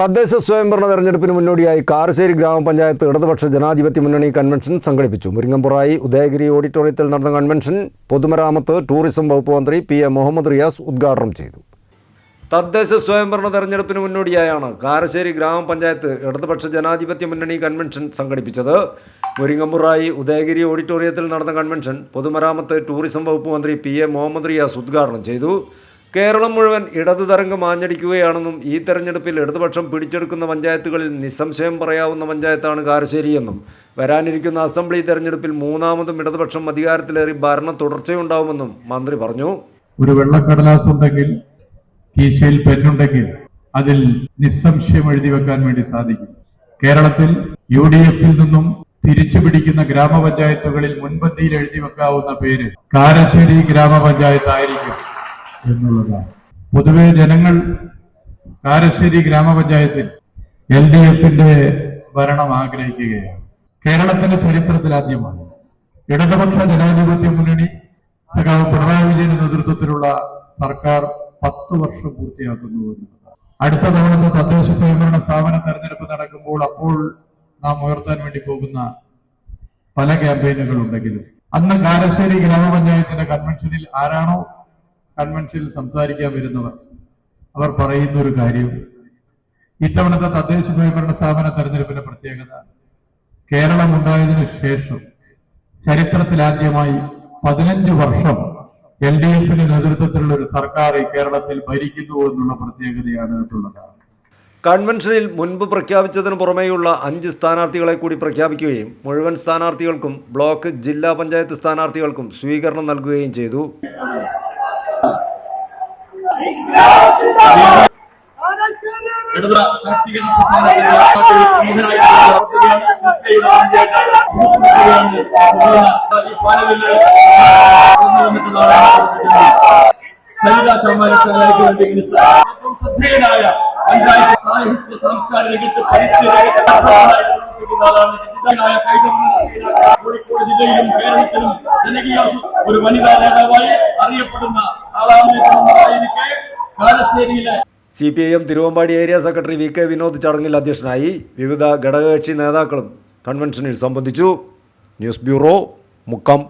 തദ്ദേശ സ്വയംഭരണ തെരഞ്ഞെടുപ്പിന് മുന്നോടിയായി കാരശ്ശേരി ഗ്രാമപഞ്ചായത്ത് ഇടതുപക്ഷ ജനാധിപത്യ മുന്നണി കൺവെൻഷൻ സംഘടിപ്പിച്ചു. മുരിങ്ങമ്പുറായി ഉദയഗിരി ഓഡിറ്റോറിയത്തിൽ നടന്ന കൺവെൻഷൻ പൊതുമരാമത്ത് ടൂറിസം വകുപ്പ് മന്ത്രി പി എ മുഹമ്മദ് റിയാസ് ഉദ്ഘാടനം ചെയ്തു. തദ്ദേശ സ്വയംഭരണ തെരഞ്ഞെടുപ്പിന് മുന്നോടിയായാണ് കാരശ്ശേരി ഗ്രാമപഞ്ചായത്ത് ഇടതുപക്ഷ ജനാധിപത്യ മുന്നണി കൺവെൻഷൻ സംഘടിപ്പിച്ചത്. മുരിങ്ങമ്പുറായി ഉദയഗിരി ഓഡിറ്റോറിയത്തിൽ നടന്ന കൺവെൻഷൻ പൊതുമരാമത്ത് ടൂറിസം വകുപ്പ് മന്ത്രി പി എ മുഹമ്മദ് റിയാസ് ഉദ്ഘാടനം ചെയ്തു. കേരളം മുഴുവൻ ഇടതു തരംഗം ആഞ്ഞടിക്കുകയാണെന്നും ഈ തെരഞ്ഞെടുപ്പിൽ ഇടതുപക്ഷം പിടിച്ചെടുക്കുന്ന പഞ്ചായത്തുകളിൽ നിസ്സംശയം പറയാവുന്ന പഞ്ചായത്താണ് കാരശ്ശേരിയെന്നും. വരാനിരിക്കുന്ന അസംബ്ലി തെരഞ്ഞെടുപ്പിൽ മൂന്നാമതും ഇടതുപക്ഷം അധികാരത്തിലേറി ഭരണ തുടർച്ചയുണ്ടാവുമെന്നും മന്ത്രി പറഞ്ഞു. ഒരു വെള്ളക്കടലാസ് ഉണ്ടെങ്കിൽ കീശയിൽ പെന്നുണ്ടെങ്കിൽ അതിൽ നിസ്സംശയം എഴുതി വെക്കാൻ വേണ്ടി സാധിക്കും. കേരളത്തിൽ യു ഡി എഫിൽ നിന്നും തിരിച്ചു പിടിക്കുന്ന ഗ്രാമപഞ്ചായത്തുകളിൽ മുൻപന്തിയിൽ എഴുതി വെക്കാവുന്ന പേര് കാരശ്ശേരി ഗ്രാമപഞ്ചായത്ത് ആയിരിക്കും എന്നുള്ളതാണ്. പൊതുവെ ജനങ്ങൾ കാരശ്ശേരി ഗ്രാമപഞ്ചായത്തിൽ എൽ ഡി എഫിന്റെ ഭരണം ആഗ്രഹിക്കുകയാണ്. കേരളത്തിന്റെ ചരിത്രത്തിൽ ആദ്യമാണ്. ഇടതുപക്ഷ ജനാധിപത്യ മുന്നണി സഖാവ് പിണറായി വിജയന്റെ നേതൃത്വത്തിലുള്ള സർക്കാർ പത്ത് വർഷം പൂർത്തിയാക്കുന്നു അടുത്ത തവണ തദ്ദേശ സ്വയംഭരണ സ്ഥാപന തെരഞ്ഞെടുപ്പ് നടക്കുമ്പോൾ അപ്പോൾ നാം ഉയർത്താൻ വേണ്ടി പോകുന്ന പല ക്യാമ്പയിനുകൾ ഉണ്ടെങ്കിലും അന്ന് കാരശ്ശേരി ഗ്രാമപഞ്ചായത്തിന്റെ കൺവെൻഷനിൽ ആരാണോ കൺവെൻഷനിൽ സംസാരിക്കാൻ വരുന്നവർ അവർ പറയുന്ന ഒരു കാര്യം. ഇത്തവണത്തെ തദ്ദേശ സ്വയംഭരണ സ്ഥാപന തെരഞ്ഞെടുപ്പിന്റെ പ്രത്യേകത കേരളം ഉണ്ടായതിനു ശേഷം ചരിത്രത്തിലാദ്യമായി പതിനഞ്ച് വർഷം എൽ ഡി എഫിന്റെ നേതൃത്വത്തിലുള്ള ഒരു സർക്കാർ ഈ കേരളത്തിൽ ഭരിക്കുന്നു എന്നുള്ള പ്രത്യേകതയാണ് കൺവെൻഷനിൽ മുൻപ് പ്രഖ്യാപിച്ചതിന് പുറമേയുള്ള അഞ്ച് സ്ഥാനാർത്ഥികളെ കൂടി പ്രഖ്യാപിക്കുകയും മുഴുവൻ സ്ഥാനാർത്ഥികൾക്കും ബ്ലോക്ക് ജില്ലാ പഞ്ചായത്ത് സ്ഥാനാർത്ഥികൾക്കും സ്വീകരണം നൽകുകയും ചെയ്തു. കടന്നു വന്നിട്ടുള്ള സരിത ചമ്മാനക്കാർക്ക് വേണ്ടി മിനിസ്റ്റർ ഏറ്റവും ശ്രദ്ധേയനായ പഞ്ചായത്ത് സാഹിത്യ സാംസ്കാരിക രംഗത്ത് പരിസ്ഥിതി ജില്ലായ കൈതമുള്ള കോഴിക്കോട് ജില്ലയിലും കേരളത്തിലും ജനകീയ ഒരു വനിതാ നേതാവായി അറിയപ്പെടുന്ന ആളാണ് എന്നതായിരിക്കെ കാലശ്ശേരിയിലെ C P I M Thiruvambady area secretary V K Vinod ചടങ്ങിൽ അധ്യക്ഷനായി വിവിധ ഘടകകക്ഷി നേതാക്കളും കൺവെൻഷനിൽ സംബന്ധിച്ചു. News bureau Mukkam.